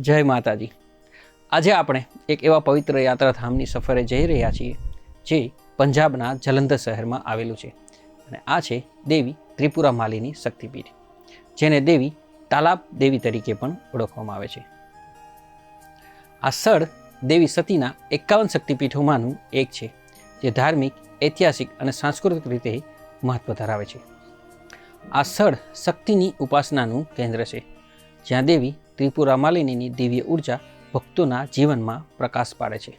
જય માતાજી. આજે આપણે એક એવા પવિત્ર યાત્રાધામની સફરે જઈ રહ્યા છીએ, જે પંજાબના જલંધર શહેરમાં આવેલું છે અને આ છે દેવી ત્રિપુરા માલીની શક્તિપીઠ, જેને દેવી તાલાબ દેવી તરીકે પણ ઓળખવામાં આવે છે. આ સ્થળ દેવી સતીના એકાવન શક્તિપીઠોમાંનું એક છે, જે ધાર્મિક, ઐતિહાસિક અને સાંસ્કૃતિક રીતે મહત્વ ધરાવે છે. આ સ્થળ શક્તિની ઉપાસનાનું કેન્દ્ર છે, જ્યાં દેવી ત્રિપુરા માલિનીની દિવ્ય ઊર્જા ભક્તોના જીવનમાં પ્રકાશ પાડે છે.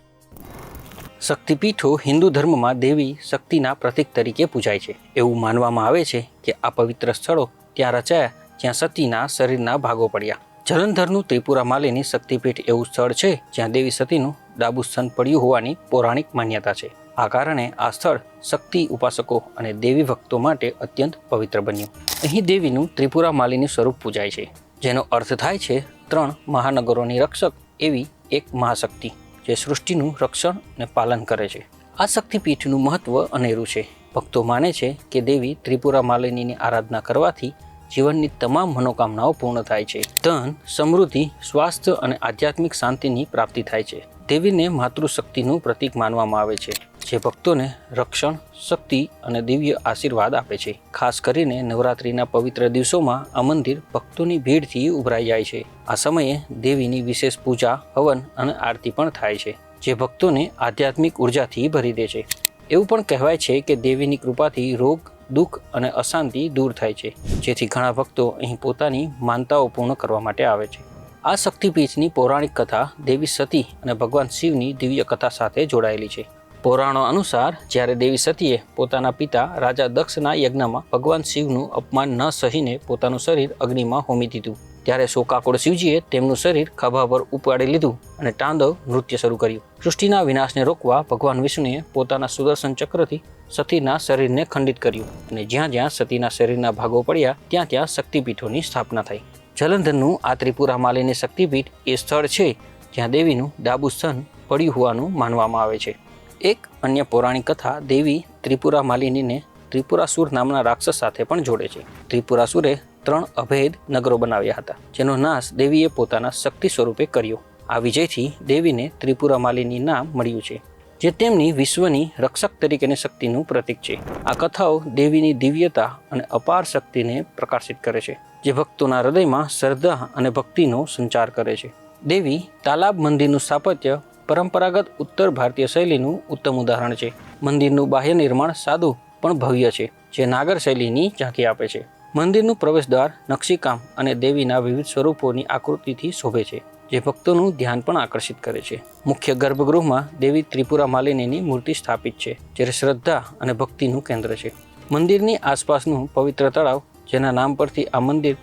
શક્તિપીઠો હિન્દુ ધર્મમાં દેવી શક્તિના પ્રતીક તરીકે પૂજાય છે. એવું માનવામાં આવે છે કે આ પવિત્ર સ્થળો ત્યાં રચાયા, જ્યાં સતીના શરીરના ભાગો પડ્યા. જલંધરનું ત્રિપુરા માલિની શક્તિપીઠ એવું સ્થળ છે, જ્યાં દેવી સતીનું ડાબુ સ્થન પડ્યું હોવાની પૌરાણિક માન્યતા છે. આ કારણે આ સ્થળ શક્તિ ઉપાસકો અને દેવી ભક્તો માટે અત્યંત પવિત્ર બન્યું. અહીં દેવીનું ત્રિપુરા માલિની સ્વરૂપ પૂજાય છે. જેનો અર્થ થાય છે ત્રણ મહાનગરોની રક્ષક એવી એક મહાશક્તિ, જે સૃષ્ટિનું રક્ષણ અને પાલન કરે છે. આ શક્તિપીઠનું મહત્વ અનેરું છે. ભક્તો માને છે કે દેવી ત્રિપુરા માલિનીની આરાધના કરવાથી જીવનની તમામ મનોકામનાઓ પૂર્ણ થાય છે. ધન, સમૃદ્ધિ, સ્વાસ્થ્ય અને આધ્યાત્મિક શાંતિની પ્રાપ્તિ થાય છે. દેવીને માતૃશક્તિનું પ્રતીક માનવામાં આવે છે. જે ભક્તોને રક્ષણ, શક્તિ અને દિવ્ય આશીર્વાદ આપે છે. ખાસ કરીને નવરાત્રિના પવિત્ર દિવસોમાં આ મંદિર ભક્તોની ભીડથી ઉભરાઈ જાય છે. આ સમયે દેવીની વિશેષ પૂજા, હવન અને આરતી પણ થાય છે, જે ભક્તોને આધ્યાત્મિક ઉર્જાથી ભરી દે છે. એવું પણ કહેવાય છે કે દેવીની કૃપાથી રોગ, દુઃખ અને અશાંતિ દૂર થાય છે, જેથી ઘણા ભક્તો અહીં પોતાની માનતાઓ પૂર્ણ કરવા માટે આવે છે. આ શક્તિપીઠની પૌરાણિક કથા દેવી સતી અને ભગવાન શિવની દિવ્ય કથા સાથે જોડાયેલી છે. પૌરાણો અનુસાર, જ્યારે દેવી સતીએ પોતાના પિતા રાજા દક્ષના યજ્ઞમાં ભગવાન શિવનું અપમાન ન સહીને પોતાનું શરીર અગ્નિમાં હોમી દીધું. ત્યારે શોકાકુળ શિવજીએ તેમનું શરીર ખભા પર ઉપાડી લીધું અને તાંડવ નૃત્ય શરૂ કર્યું. સૃષ્ટિના વિનાશને રોકવા ભગવાન વિષ્ણુએ પોતાના સુદર્શન ચક્રથી સતીના શરીરને ખંડિત કર્યું અને જ્યાં જ્યાં સતીના શરીરના ભાગો પડ્યા, ત્યાં ત્યાં શક્તિપીઠોની સ્થાપના થઈ. જલંધરનું આ ત્રિપુરા માલિની શક્તિપીઠ એ સ્થળ છે જ્યાં દેવીનું ડાબુ સ્તન પડ્યું હોવાનું માનવામાં આવે છે. એક અન્ય પૌરાણિક કથા દેવી ત્રિપુરા માલિનીને ત્રિપુરાસુર નામના રાક્ષસ સાથે પણ જોડે છે. ત્રિપુરાસુરે ત્રણ અભેદ નગરો બનાવ્યા હતા, જેનો નાશ દેવીએ પોતાના શક્તિ સ્વરૂપે કર્યો. આ વિજયથી દેવીને ત્રિપુરા માલિની નામ મળ્યું છે, જે તેમની વિશ્વની રક્ષક તરીકેની શક્તિનું પ્રતીક છે. આ કથાઓ દેવીની દિવ્યતા અને અપાર શક્તિને પ્રકાશિત કરે છે, જે ભક્તોના હૃદયમાં શ્રદ્ધા અને ભક્તિનો સંચાર કરે છે. દેવી તાલાબ મંદિરનું સ્થાપત્ય પરંપરાગત ઉત્તર ભારતીય શૈલીનું ઉત્તમ ઉદાહરણ છે. મંદિરનું બાહ્ય નિર્માણ સાદું પણ ભવ્ય છે, જે નાગર શૈલીની ઝાંખી આપે છે. મંદિરનું પ્રવેશદ્વાર, નકશીકામ અને દેવીના વિવિધ સ્વરૂપોની આકૃતિથી શોભે છે, જે ભક્તોનું ધ્યાન પણ આકર્ષિત કરે છે. મુખ્ય ગર્ભગૃહમાં દેવી ત્રિપુરા માલિનીની મૂર્તિ સ્થાપિત છે જે શ્રદ્ધા અને ભક્તિનું કેન્દ્ર છે. મંદિરની આસપાસનું પવિત્ર તળાવ, જેના નામ પરથી આ મંદિર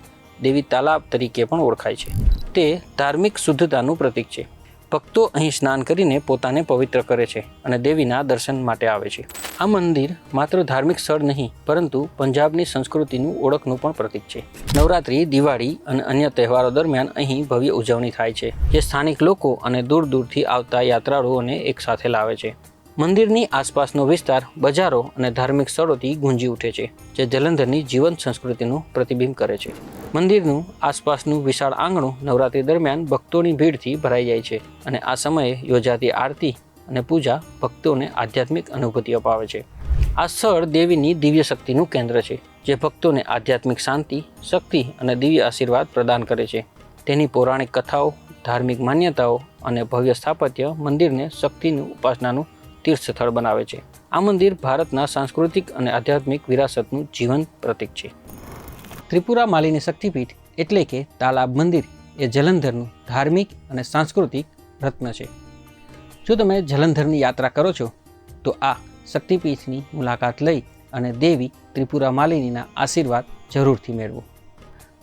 દેવી તાલાબ તરીકે પણ ઓળખાય છે. તે ધાર્મિક શુદ્ધતાનું પ્રતીક છે. ભક્તો અહીં સ્નાન કરીને પોતાને પવિત્ર કરે છે અને દેવીના દર્શન માટે આવે છે. આ મંદિર માત્ર ધાર્મિક સ્થળ નહીં, પરંતુ પંજાબની સંસ્કૃતિનું ઓળખનું પણ પ્રતીક છે. નવરાત્રિ, દિવાળી અને અન્ય તહેવારો દરમિયાન અહીં ભવ્ય ઉજવણી થાય છે, જે સ્થાનિક લોકો અને દૂર દૂરથી આવતા યાત્રાળુઓને એકસાથે લાવે છે. મંદિરની આસપાસનો વિસ્તાર, બજારો અને ધાર્મિક સ્થળોથી ગુંજી ઉઠે છે, જે જલંધરની જીવંત સંસ્કૃતિનું પ્રતિબિંબ કરે છે. મંદિરનું આસપાસનું વિશાળ આંગણું નવરાત્રી દરમિયાન ભક્તોની ભીડથી ભરાઈ જાય છે અને આ સમયે યોજાતી આરતી અને પૂજા ભક્તોને આધ્યાત્મિક અનુભૂતિ અપાવે છે. આ સ્થળ દેવીની દિવ્ય શક્તિનું કેન્દ્ર છે, જે ભક્તોને આધ્યાત્મિક શાંતિ, શક્તિ અને દિવ્ય આશીર્વાદ પ્રદાન કરે છે. તેની પૌરાણિક કથાઓ, ધાર્મિક માન્યતાઓ અને ભવ્ય સ્થાપત્ય મંદિરને શક્તિનું ઉપાસનાનું તીર્થ સ્થળ બનાવે છે. આ મંદિર ભારતના સાંસ્કૃતિક અને આધ્યાત્મિક વિરાસતનું જીવંત પ્રતીક છે. ત્રિપુરા માલિની શક્તિપીઠ એટલે કે તાલાબ મંદિર એ જલંધરનું ધાર્મિક અને સાંસ્કૃતિક રત્ન છે. જો તમે જલંધરની યાત્રા કરો છો, તો આ શક્તિપીઠની મુલાકાત લઈ અને દેવી ત્રિપુરા માલિનીના આશીર્વાદ જરૂરથી મેળવો.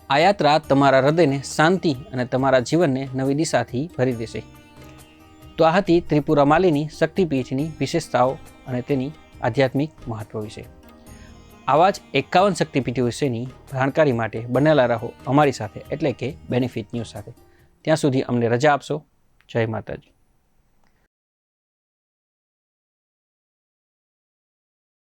આ યાત્રા તમારા હૃદયને શાંતિ અને તમારા જીવનને નવી દિશાથી ભરી દેશે. તો આ હતી ત્રિપુરા માલીની શક્તિપીઠની વિશેષતાઓ અને તેની આધ્યાત્મિક મહત્વ વિશે. આવા જ એકાવન શક્તિપીઠ વિશેની જાણકારી માટે બનેલા રહો અમારી સાથે, એટલે કે બેનિફિટ ન્યૂઝ સાથે. ત્યાં સુધી અમને રજા આપશો. જય માતાજી.